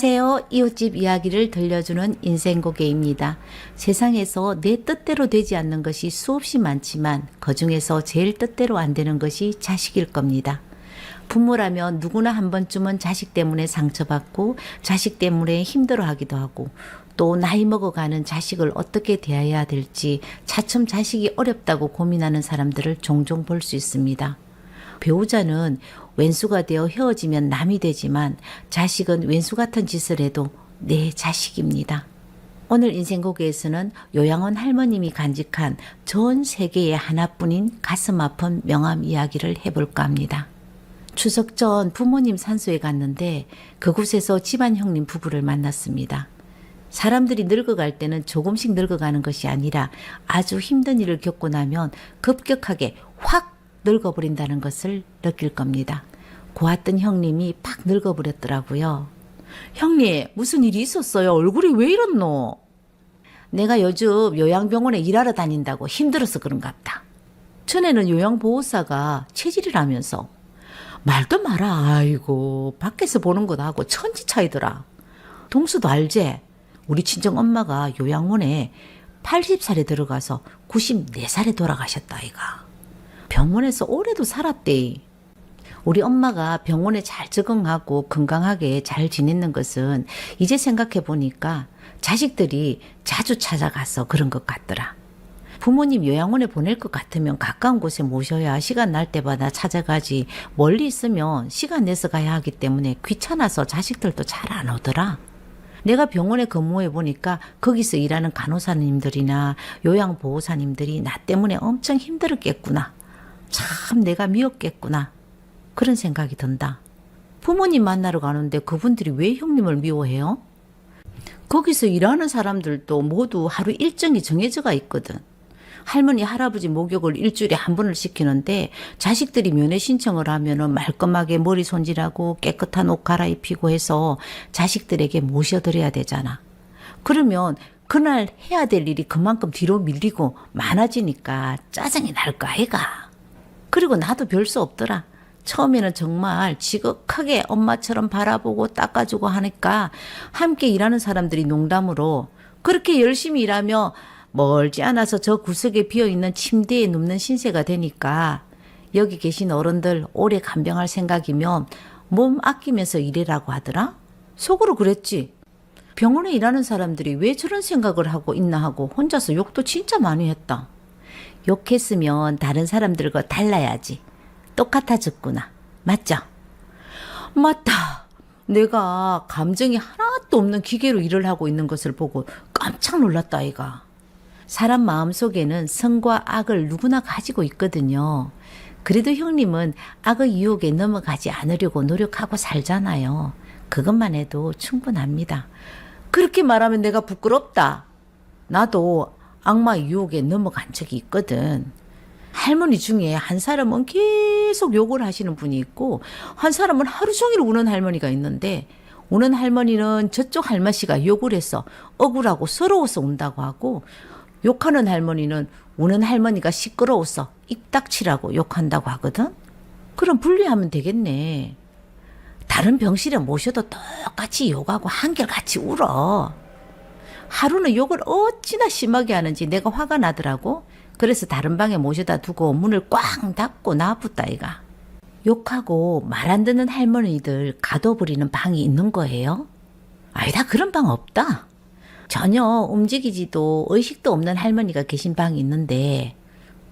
안녕하세요. 이웃집 이야기를 들려주는 인생고개입니다. 세상에서 내 뜻대로 되지 않는 것이 수없이 많지만 그 중에서 제일 뜻대로 안 되는 것이 자식일 겁니다. 부모라면 누구나 한 번쯤은 자식 때문에 상처받고 자식 때문에 힘들어하기도 하고 또 나이 먹어가는 자식을 어떻게 대해야 될지 차츰 자식이 어렵다고 고민하는 사람들을 종종 볼 수 있습니다. 배우자는 왼수가 되어 헤어지면 남이 되지만 자식은 왼수 같은 짓을 해도 내 자식입니다. 오늘 인생고개에서는 요양원 할머님이 간직한 전 세계에 하나뿐인 가슴 아픈 명함 이야기를 해볼까 합니다. 추석 전 부모님 산소에 갔는데 그곳에서 집안 형님 부부를 만났습니다. 사람들이 늙어갈 때는 조금씩 늙어가는 것이 아니라 아주 힘든 일을 겪고 나면 급격하게 확 늙어버린다는 것을 느낄 겁니다. 고았던 형님이 팍 늙어버렸더라고요. 형님, 무슨 일이 있었어요? 얼굴이 왜 이렇노? 내가 요즘 요양병원에 일하러 다닌다고 힘들어서 그런갑다. 전에는 요양보호사가 체질이라면서 말도 마라. 아이고, 밖에서 보는 것하고 천지 차이더라. 동수도 알지? 우리 친정 엄마가 요양원에 80살에 들어가서 94살에 돌아가셨다, 아이가. 병원에서 오래도 살았대. 우리 엄마가 병원에 잘 적응하고 건강하게 잘 지냈는 것은 이제 생각해 보니까 자식들이 자주 찾아가서 그런 것 같더라. 부모님 요양원에 보낼 것 같으면 가까운 곳에 모셔야 시간 날 때마다 찾아가지 멀리 있으면 시간 내서 가야 하기 때문에 귀찮아서 자식들도 잘 안 오더라. 내가 병원에 근무해 보니까 거기서 일하는 간호사님들이나 요양보호사님들이 나 때문에 엄청 힘들었겠구나. 참 내가 미웠겠구나. 그런 생각이 든다. 부모님 만나러 가는데 그분들이 왜 형님을 미워해요? 거기서 일하는 사람들도 모두 하루 일정이 정해져가 있거든. 할머니, 할아버지 목욕을 일주일에 한 번을 시키는데 자식들이 면회 신청을 하면은 말끔하게 머리 손질하고 깨끗한 옷 갈아입히고 해서 자식들에게 모셔드려야 되잖아. 그러면 그날 해야 될 일이 그만큼 뒤로 밀리고 많아지니까 짜증이 날 거 아이가. 그리고 나도 별 수 없더라. 처음에는 정말 지극하게 엄마처럼 바라보고 닦아주고 하니까 함께 일하는 사람들이 농담으로 그렇게 열심히 일하며 멀지 않아서 저 구석에 비어 있는 침대에 눕는 신세가 되니까 여기 계신 어른들 오래 간병할 생각이면 몸 아끼면서 일해라고 하더라. 속으로 그랬지. 병원에 일하는 사람들이 왜 저런 생각을 하고 있나 하고 혼자서 욕도 진짜 많이 했다. 욕했으면 다른 사람들과 달라야지. 똑같아졌구나. 맞죠? 맞다. 내가 감정이 하나도 없는 기계로 일을 하고 있는 것을 보고 깜짝 놀랐다, 아이가. 사람 마음 속에는 선과 악을 누구나 가지고 있거든요. 그래도 형님은 악의 유혹에 넘어가지 않으려고 노력하고 살잖아요. 그것만 해도 충분합니다. 그렇게 말하면 내가 부끄럽다. 나도 악마 유혹에 넘어간 적이 있거든. 할머니 중에 한 사람은 계속 욕을 하시는 분이 있고 한 사람은 하루 종일 우는 할머니가 있는데 우는 할머니는 저쪽 할머니가 욕을 해서 억울하고 서러워서 운다고 하고 욕하는 할머니는 우는 할머니가 시끄러워서 입 닥치라고 욕한다고 하거든. 그럼 분리하면 되겠네. 다른 병실에 모셔도 똑같이 욕하고 한결같이 울어. 하루는 욕을 어찌나 심하게 하는지 내가 화가 나더라고. 그래서 다른 방에 모셔다 두고 문을 꽝 닫고 나붙다 이가. 욕하고 말 안 듣는 할머니들 가둬버리는 방이 있는 거예요? 아니다 그런 방 없다. 전혀 움직이지도 의식도 없는 할머니가 계신 방이 있는데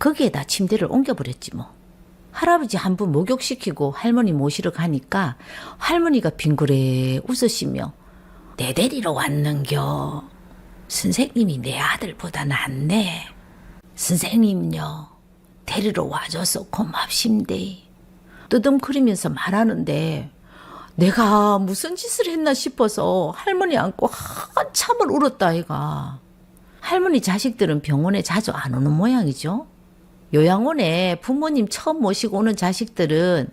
거기에다 침대를 옮겨버렸지 뭐. 할아버지 한 분 목욕시키고 할머니 모시러 가니까 할머니가 빙그레 웃으시며 내 데리러 왔는겨. 선생님이 내 아들보다 낫네. 선생님요, 데리러 와줘서 고맙심데. 뜨듬거리면서 말하는데 내가 무슨 짓을 했나 싶어서 할머니 안고 한참을 울었다 아이가. 할머니 자식들은 병원에 자주 안 오는 모양이죠. 요양원에 부모님 처음 모시고 오는 자식들은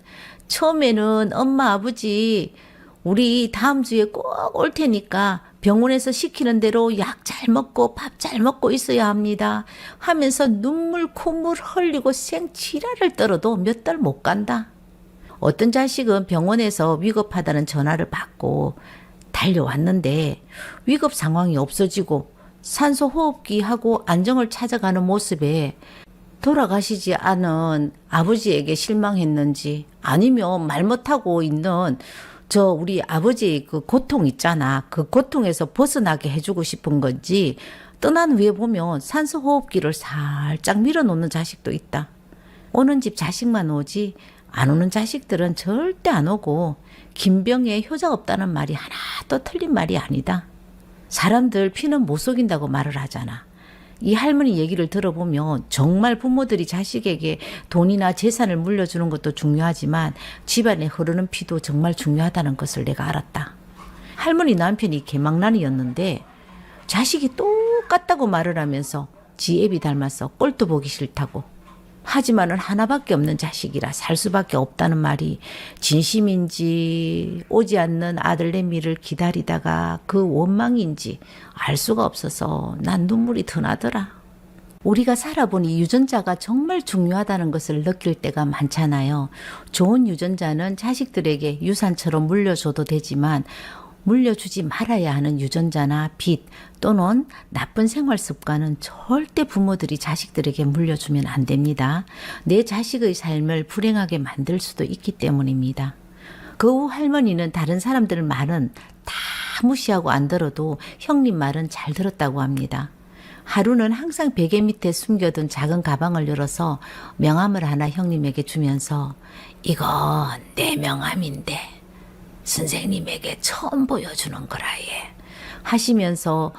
처음에는 엄마 아버지 우리 다음 주에 꼭 올 테니까 병원에서 시키는 대로 약 잘 먹고 밥 잘 먹고 있어야 합니다. 하면서 눈물 콧물 흘리고 생치라를 떨어도 몇 달 못 간다. 어떤 자식은 병원에서 위급하다는 전화를 받고 달려왔는데 위급 상황이 없어지고 산소 호흡기 하고 안정을 찾아가는 모습에 돌아가시지 않은 아버지에게 실망했는지 아니면 말 못하고 있는 저 우리 아버지의 그 고통 있잖아. 그 고통에서 벗어나게 해주고 싶은 건지 떠난 후에 보면 산소 호흡기를 살짝 밀어놓는 자식도 있다. 오는 집 자식만 오지 안 오는 자식들은 절대 안 오고 김병에 효자 없다는 말이 하나도 틀린 말이 아니다. 사람들 피는 못 속인다고 말을 하잖아. 이 할머니 얘기를 들어보면 정말 부모들이 자식에게 돈이나 재산을 물려주는 것도 중요하지만 집안에 흐르는 피도 정말 중요하다는 것을 내가 알았다. 할머니 남편이 개망난이었는데 자식이 똑같다고 말을 하면서 지 애비 닮아서 꼴도 보기 싫다고 하지만은 하나밖에 없는 자식이라 살 수밖에 없다는 말이 진심인지 오지 않는 아들내 미를 기다리다가 그 원망인지 알 수가 없어서 난 눈물이 더 나더라. 우리가 살아보니 유전자가 정말 중요하다는 것을 느낄 때가 많잖아요. 좋은 유전자는 자식들에게 유산처럼 물려줘도 되지만 물려주지 말아야 하는 유전자나 빚 또는 나쁜 생활 습관은 절대 부모들이 자식들에게 물려주면 안 됩니다. 내 자식의 삶을 불행하게 만들 수도 있기 때문입니다. 그 후 할머니는 다른 사람들 말은 다 무시하고 안 들어도 형님 말은 잘 들었다고 합니다. 하루는 항상 베개 밑에 숨겨둔 작은 가방을 열어서 명함을 하나 형님에게 주면서 이건 내 명함인데 선생님에게 처음 보여주는 거라 예. 하시면서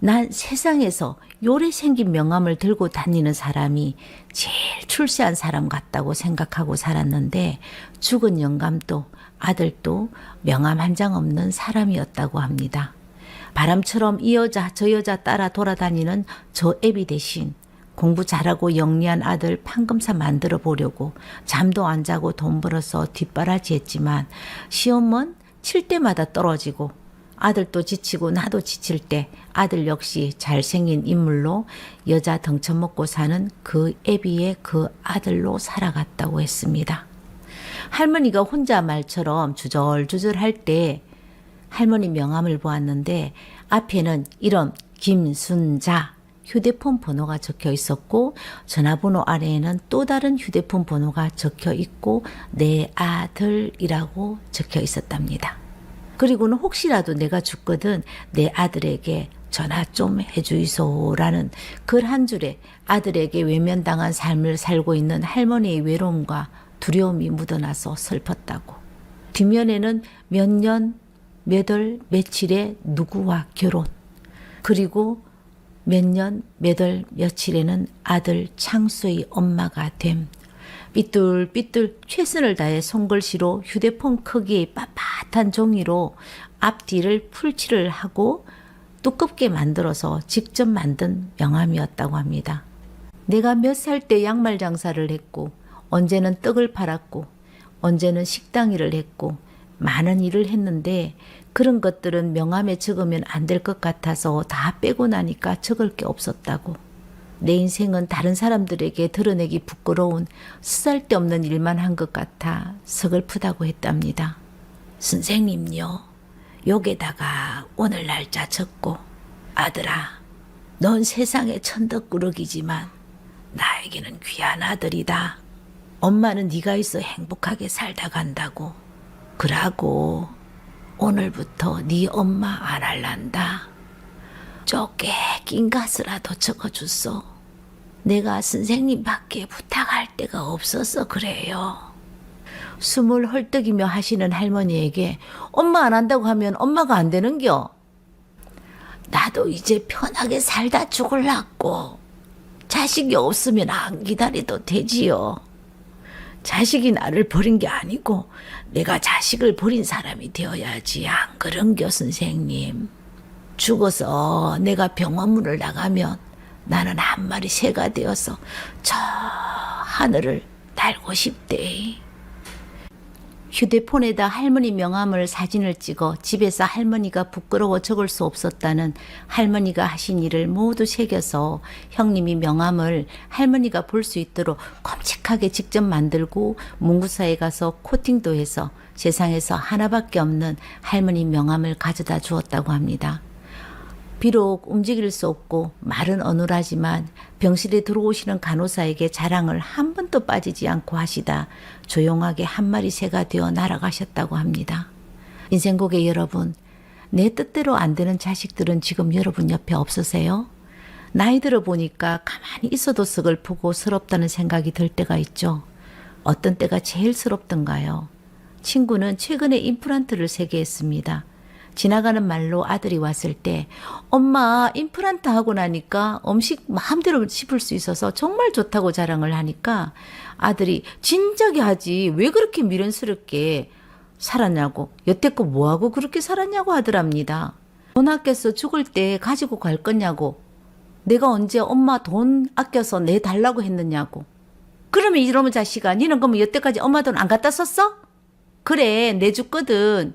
난 세상에서 요래 생긴 명함을 들고 다니는 사람이 제일 출세한 사람 같다고 생각하고 살았는데 죽은 영감도 아들도 명함 한 장 없는 사람이었다고 합니다. 바람처럼 이 여자 저 여자 따라 돌아다니는 저 애비 대신 공부 잘하고 영리한 아들 판금사 만들어 보려고 잠도 안 자고 돈 벌어서 뒷바라지 했지만 시험은 칠 때마다 떨어지고 아들도 지치고 나도 지칠 때 아들 역시 잘생긴 인물로 여자 덩쳐 먹고 사는 그 애비의 그 아들로 살아갔다고 했습니다. 할머니가 혼자 말처럼 주절주절 할 때 할머니 명함을 보았는데 앞에는 이런 김순자 휴대폰 번호가 적혀 있었고 전화번호 아래에는 또 다른 휴대폰 번호가 적혀 있고 내 아들이라고 적혀 있었답니다. 그리고는 혹시라도 내가 죽거든 내 아들에게 전화 좀 해주이소라는 글 한 줄에 아들에게 외면당한 삶을 살고 있는 할머니의 외로움과 두려움이 묻어나서 슬펐다고. 뒷면에는 몇 년, 몇 월, 며칠에 누구와 결혼. 그리고 몇 년, 몇 월, 며칠에는 아들 창수의 엄마가 됨. 삐뚤삐뚤 최선을 다해 손글씨로 휴대폰 크기의 빳빳한 종이로 앞뒤를 풀칠을 하고 두껍게 만들어서 직접 만든 명함이었다고 합니다. 내가 몇 살 때 양말 장사를 했고 언제는 떡을 팔았고 언제는 식당 일을 했고 많은 일을 했는데 그런 것들은 명함에 적으면 안 될 것 같아서 다 빼고 나니까 적을 게 없었다고. 내 인생은 다른 사람들에게 드러내기 부끄러운 쓰잘데없는 일만 한 것 같아 서글프다고 했답니다. 선생님요, 여기다가 오늘 날짜 적고 아들아, 넌 세상의 천덕꾸러기지만 나에게는 귀한 아들이다. 엄마는 네가 있어 행복하게 살다 간다고. 그러고 오늘부터 네 엄마 안 할란다. 쪼개 낀 가스라도 적어줬어. 내가 선생님밖에 부탁할 데가 없어서 그래요. 숨을 헐떡이며 하시는 할머니에게 엄마 안 한다고 하면 엄마가 안 되는겨. 나도 이제 편하게 살다 죽을라고. 자식이 없으면 안 기다려도 되지요. 자식이 나를 버린 게 아니고 내가 자식을 버린 사람이 되어야지 안 그런겨 선생님. 죽어서 내가 병원문을 나가면 나는 한 마리 새가 되어서 저 하늘을 날고 싶대. 휴대폰에다 할머니 명함을 사진을 찍어 집에서 할머니가 부끄러워 적을 수 없었다는 할머니가 하신 일을 모두 새겨서 형님이 명함을 할머니가 볼 수 있도록 컴직하게 직접 만들고 문구사에 가서 코팅도 해서 세상에서 하나밖에 없는 할머니 명함을 가져다 주었다고 합니다. 비록 움직일 수 없고 말은 어눌하지만 병실에 들어오시는 간호사에게 자랑을 한 번도 빠지지 않고 하시다 조용하게 한 마리 새가 되어 날아가셨다고 합니다. 인생고개 여러분, 내 뜻대로 안 되는 자식들은 지금 여러분 옆에 없으세요? 나이 들어 보니까 가만히 있어도 서글프고 서럽다는 생각이 들 때가 있죠. 어떤 때가 제일 서럽던가요? 친구는 최근에 임플란트를 세게 했습니다. 지나가는 말로 아들이 왔을 때 엄마 임플란트 하고 나니까 음식 마음대로 씹을 수 있어서 정말 좋다고 자랑을 하니까 아들이 진작에 하지 왜 그렇게 미련스럽게 살았냐고 여태껏 뭐하고 그렇게 살았냐고 하더랍니다. 돈 아껴서 죽을 때 가지고 갈 거냐고 내가 언제 엄마 돈 아껴서 내 달라고 했느냐고 그러면 이러면 자식아 니는 그러면 여태까지 엄마 돈 안 갖다 썼어? 그래 내줬거든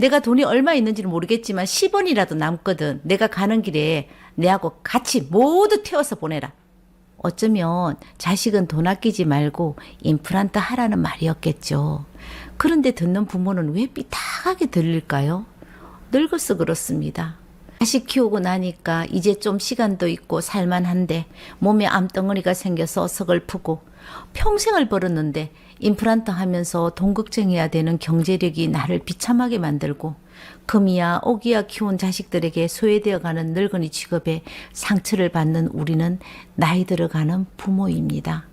내가 돈이 얼마 있는지는 모르겠지만 10원이라도 남거든. 내가 가는 길에 내하고 같이 모두 태워서 보내라. 어쩌면 자식은 돈 아끼지 말고 임플란트 하라는 말이었겠죠. 그런데 듣는 부모는 왜 삐딱하게 들릴까요? 늙어서 그렇습니다. 자식 키우고 나니까 이제 좀 시간도 있고 살만한데 몸에 암덩어리가 생겨서 서글프고 평생을 벌었는데 임플란트 하면서 돈 걱정해야 되는 경제력이 나를 비참하게 만들고 금이야 오기야 키운 자식들에게 소외되어 가는 늙은이 취급에 상처를 받는 우리는 나이 들어가는 부모입니다.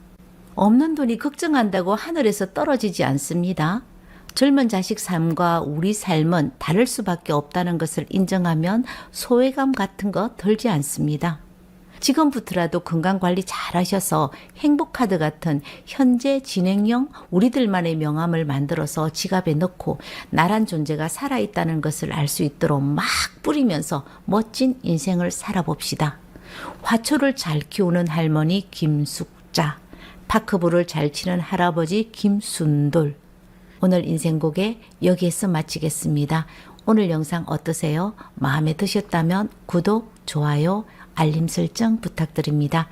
없는 돈이 걱정한다고 하늘에서 떨어지지 않습니다. 젊은 자식 삶과 우리 삶은 다를 수밖에 없다는 것을 인정하면 소외감 같은 거 덜지 않습니다. 지금부터라도 건강 관리 잘 하셔서 행복카드 같은 현재 진행형 우리들만의 명함을 만들어서 지갑에 넣고 나란 존재가 살아있다는 것을 알 수 있도록 막 뿌리면서 멋진 인생을 살아봅시다. 화초를 잘 키우는 할머니 김숙자, 파크볼을 잘 치는 할아버지 김순돌. 오늘 인생곡에 여기에서 마치겠습니다. 오늘 영상 어떠세요? 마음에 드셨다면 구독, 좋아요, 알림 설정 부탁드립니다.